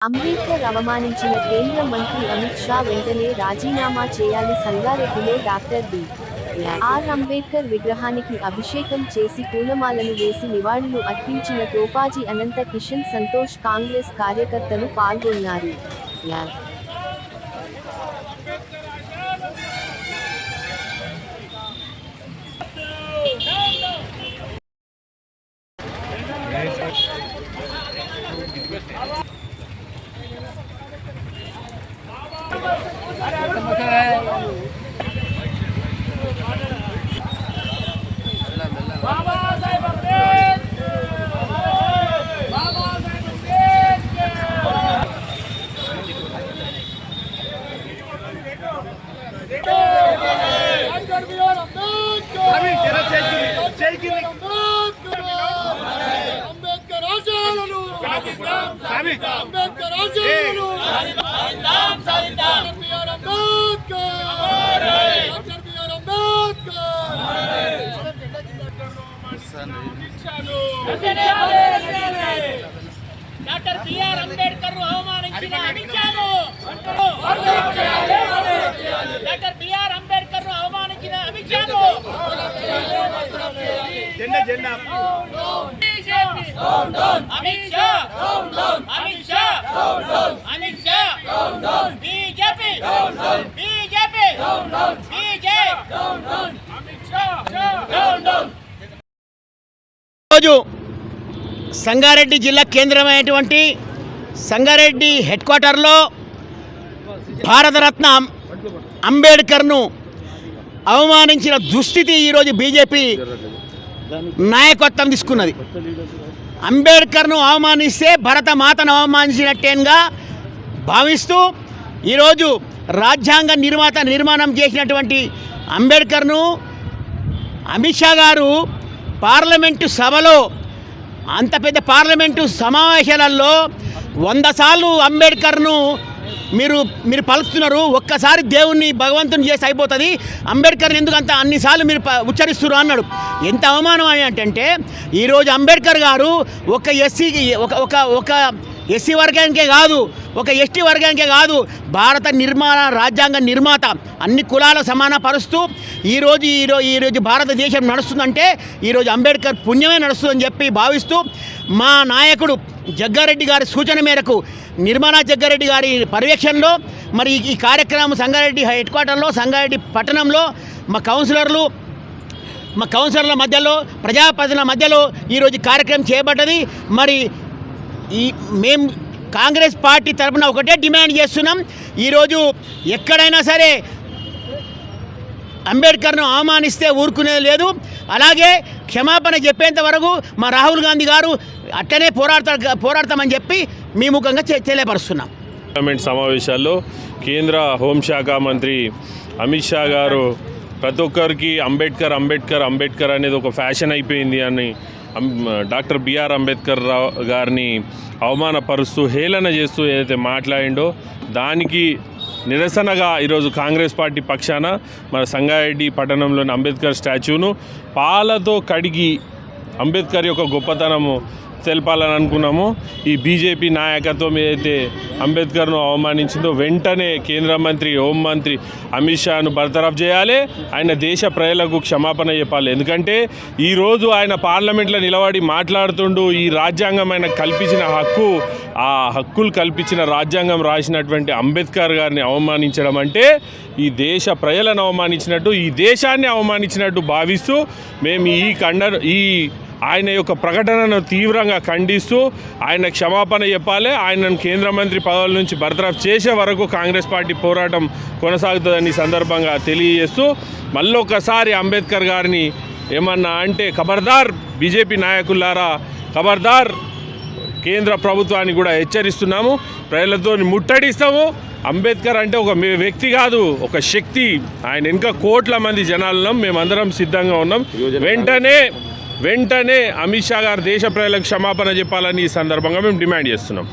అంబేద్కర్ అవమానించిన కేంద్ర మంత్రి అమిత్ షా వెంటనే రాజీనామా చేయాలి సంగారెడ్డిలో డాక్టర్ బి ఆర్ అంబేద్కర్ విగ్రహానికి అభిషేకం చేసి పూలమాలను వేసి నివాళులు అర్పించిన తోపాజీ అనంత కిషన్ సంతోష్ కాంగ్రెస్ కార్యకర్తలు పాల్గొన్నారు Thank you. Ambedkar doctor B R Ambedkar. B R Ambedkar. Doctor B R Ambedkar అవమానించిన అమిత్ షాను డాక్టర్ బిఆర్ అంబేద్కర్ అవమానించిన అమిత్ షాను BJP Amit Shah. Amit Shah Amit Shah BJP BJP బీజే రోజు సంగారెడ్డి జిల్లా కేంద్రమైనటువంటి సంగారెడ్డి హెడ్ క్వార్టర్లో భారతరత్న అంబేద్కర్ను అవమానించిన దుస్థితి ఈరోజు బీజేపీ నాయకత్వం తీసుకున్నది. అంబేద్కర్ను అవమానిస్తే భరత మాతను అవమానించినట్టేగా భావిస్తూ ఈరోజు రాజ్యాంగ నిర్మాత నిర్మాణం చేసినటువంటి అంబేద్కర్ను అమిత్ షా గారు పార్లమెంటు సభలో అంత పెద్ద పార్లమెంటు సమావేశాలలో వంద సార్లు అంబేద్కర్ను మీరు మీరు పలుకుతున్నారు. ఒక్కసారి దేవుణ్ణి భగవంతుని చేసి అయిపోతుంది. అంబేద్కర్ని ఎందుకు అంత అన్నిసార్లు మీరు ప- ఉచ్చరిస్తున్నారు అన్నాడు. ఎంత అవమానం అని అంటే ఈరోజు అంబేద్కర్ గారు ఒక ఎస్సీకి ఒక ఒక ఒక ఎస్సీ వర్గానికే కాదు ఒక ఎస్టీ వర్గానికే కాదు భారత నిర్మాణ రాజ్యాంగ నిర్మాత అన్ని కులాల సమానపరుస్తూ ఈరోజు ఈరోజు ఈరోజు భారతదేశం నడుస్తుందంటే ఈరోజు అంబేద్కర్ పుణ్యమే నడుస్తుందని చెప్పి భావిస్తూ మా నాయకుడు జగ్గారెడ్డి గారి సూచన మేరకు నిర్మలా జగ్గారెడ్డి గారి పర్యవేక్షణలో మరి ఈ కార్యక్రమం సంగారెడ్డి హెడ్ క్వార్టర్లో సంగారెడ్డి పట్టణంలో మా కౌన్సిలర్లు మా కౌన్సిలర్ల మధ్యలో ప్రజాప్రతినిధుల మధ్యలో ఈరోజు కార్యక్రమం చేపట్టది మరి ఈ మేము కాంగ్రెస్ పార్టీ తరఫున ఒకటే డిమాండ్ చేస్తున్నాం. ఈరోజు ఎక్కడైనా సరే అంబేద్కర్ను అవమానిస్తే ఊరుకునేది లేదు. అలాగే క్షమాపణ చెప్పేంత వరకు మా రాహుల్ గాంధీ గారు అట్టనే పోరాడతా పోరాడతామని చెప్పి మీ ముఖంగా తెలియపరుస్తున్నాం. పార్లమెంట్ సమావేశాల్లో కేంద్ర హోంశాఖ మంత్రి అమిత్ షా గారు ప్రతి ఒక్కరికి అంబేద్కర్ అంబేద్కర్ అంబేద్కర్ అనేది ఒక ఫ్యాషన్ అయిపోయింది అని డాక్టర్ బిఆర్ అంబేద్కర్ రావు గారిని అవమానపరుస్తూ హేళన చేస్తూ ఏదైతే మాట్లాడిండో దానికి నిరసనగా ఈరోజు కాంగ్రెస్ పార్టీ పక్షాన మన సంగారెడ్డి పట్టణంలోని అంబేద్కర్ స్టాచ్యూను పాలతో కడిగి అంబేద్కర్ యొక్క గొప్పతనము తెలపాలని అనుకున్నాము. ఈ బీజేపీ నాయకత్వం ఏదైతే అంబేద్కర్ను అవమానించిందో వెంటనే కేంద్ర మంత్రి హోంమంత్రి అమిత్ షాను బర్తరఫ్ చేయాలి. ఆయన దేశ ప్రజలకు క్షమాపణ చెప్పాలి. ఎందుకంటే ఈరోజు ఆయన పార్లమెంట్లో నిలబడి మాట్లాడుతుండు ఈ రాజ్యాంగం ఆయన కల్పించిన హక్కు ఆ హక్కులు కల్పించిన రాజ్యాంగం రాసినటువంటి అంబేద్కర్ గారిని అవమానించడం అంటే ఈ దేశ ప్రజలను అవమానించినట్టు ఈ దేశాన్ని అవమానించినట్టు భావిస్తూ మేము ఈ కండ ఈ ఆయన యొక్క ప్రకటనను తీవ్రంగా ఖండిస్తూ ఆయన క్షమాపణ చెప్పాలి. ఆయనను కేంద్ర మంత్రి పదవుల నుంచి బర్తరఫ్ చేసే వరకు కాంగ్రెస్ పార్టీ పోరాటం కొనసాగుతుందని సందర్భంగా తెలియజేస్తూ మళ్ళొకసారి అంబేద్కర్ గారిని ఏమన్నా అంటే ఖబర్దార్ బీజేపీ నాయకులారా ఖబర్దార్! కేంద్ర ప్రభుత్వాన్ని కూడా హెచ్చరిస్తున్నాము. ప్రజలతో ముట్టడిస్తాము. అంబేద్కర్ అంటే ఒక మే- వ్యక్తి కాదు ఒక శక్తి. ఆయన ఇంకా కోట్ల మంది జనాలను మేమందరం సిద్ధంగా ఉన్నాం. వెంటనే వెంటనే అమిత్ షా గారు దేశ ప్రజలకు క్షమాపణ చెప్పాలని ఈ సందర్భంగా మేము డిమాండ్ చేస్తున్నాం.